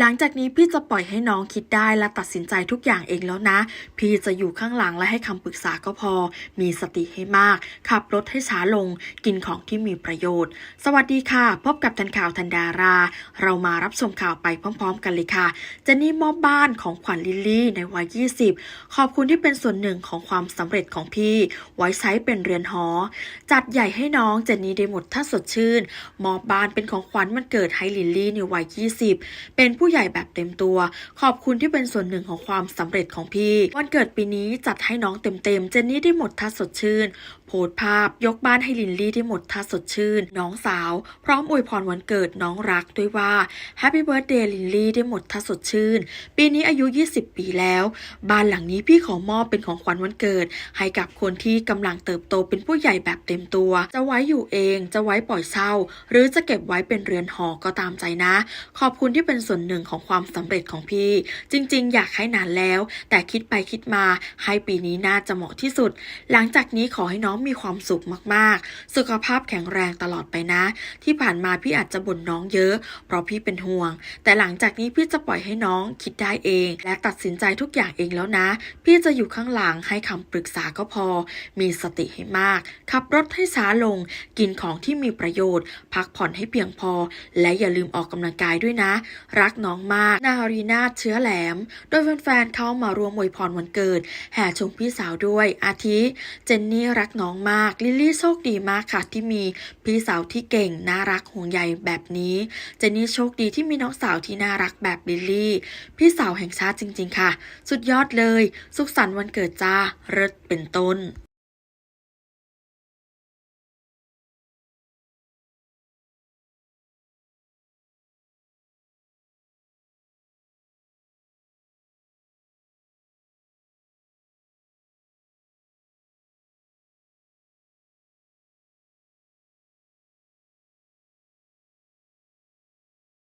หลังจากนี้พี่จะปล่อยให้น้องคิดได้และตัดสินใจทุกอย่างเองแล้วนะ พี่จะอยู่ข้างหลังและให้คำปรึกษาก็พอ มีสติให้มาก ขับรถให้ช้าลง กินของที่มีประโยชน์ สวัสดีค่ะ พบกับทันข่าวทันดารา เรามารับชมข่าวไปพร้อม ๆ กันเลยค่ะเจนนี่มอบบ้านของขวัญลิลลี่ในวัย 20 ขอบคุณที่เป็นส่วนหนึ่งของความสำเร็จของพี่ ไว้ใช้เป็นเรือนหอ จัดใหญ่ให้น้องเจนนี่ได้หมดถ้าสดชื่น มอบบ้านเป็นของขวัญมันเกิดให้ลิลลี่ในวัย 20 เป็นผูู้้ใหญ่แบบเต็มตัว ขอบคุณที่เป็นส่วนหนึ่งของความสำเร็จของพี่ วันเกิดปีนี้จัดให้น้องเต็มๆ เจนนี่ได้หมดถ้าสดชื่น โพสภาพยกบ้านให้ลินลี่ได้หมดถ้าสดชื่น น้องสาว พร้อมอวยพรวันเกิดน้องรักด้วยว่า Happy Birthday ลินลี่ได้หมดถ้าสดชื่น ปีนี้อายุ 20 ปีแล้ว บ้านหลังนี้พี่ขอมอบเป็นของขวัญวันเกิด ให้กับคนที่กำลังเติบโตเป็นผู้ใหญ่แบบเต็มตัว จะไว้อยู่เองจะไว้ปล่อยเช่าหรือจะเก็บไว้เป็นเรือนหอก็ตามใจนะ ขอบคุณที่เป็นส่วนหนึ่งของความสำเร็จของพี่ จริง ๆ อยากให้นานแล้ว แต่คิดไปคิดมาให้ปีนี้น่าจะเหมาะที่สุด หลังจากนี้ขอให้น้องมีความสุขมากๆ สุขภาพแข็งแรงตลอดไปนะ ที่ผ่านมาพี่อาจจะบ่นน้องเยอะ เพราะพี่เป็นห่วง แต่หลังจากนี้พี่จะปล่อยให้น้องคิดได้เอง และตัดสินใจทุกอย่างเองแล้วนะ พี่จะอยู่ข้างหลังให้คำปรึกษาก็พอ มีสติให้มาก ขับรถให้ช้าลง กินของที่มีประโยชน์ พักผ่อนให้เพียงพอ และอย่าลืมออกกำลังกายด้วยนะ รักน้องน้องมาก นารีนาเชื้อแหลม โดยแฟนๆเข้ามารวมอวยพรวันเกิด แห่ชมพี่สาวด้วยอาทิ เจนนี่รักน้องมาก ลิลลี่โชคดีมากค่ะที่มีพี่สาวที่เก่ง น่ารักห่วงใยแบบนี้ เจนนี่โชคดีที่มีน้องสาวที่น่ารักแบบลิลลี่ พี่สาวแห่งชาติจริง ๆ ค่ะ สุดยอดเลย สุขสันต์วันเกิดจ้าเริศเป็นต้น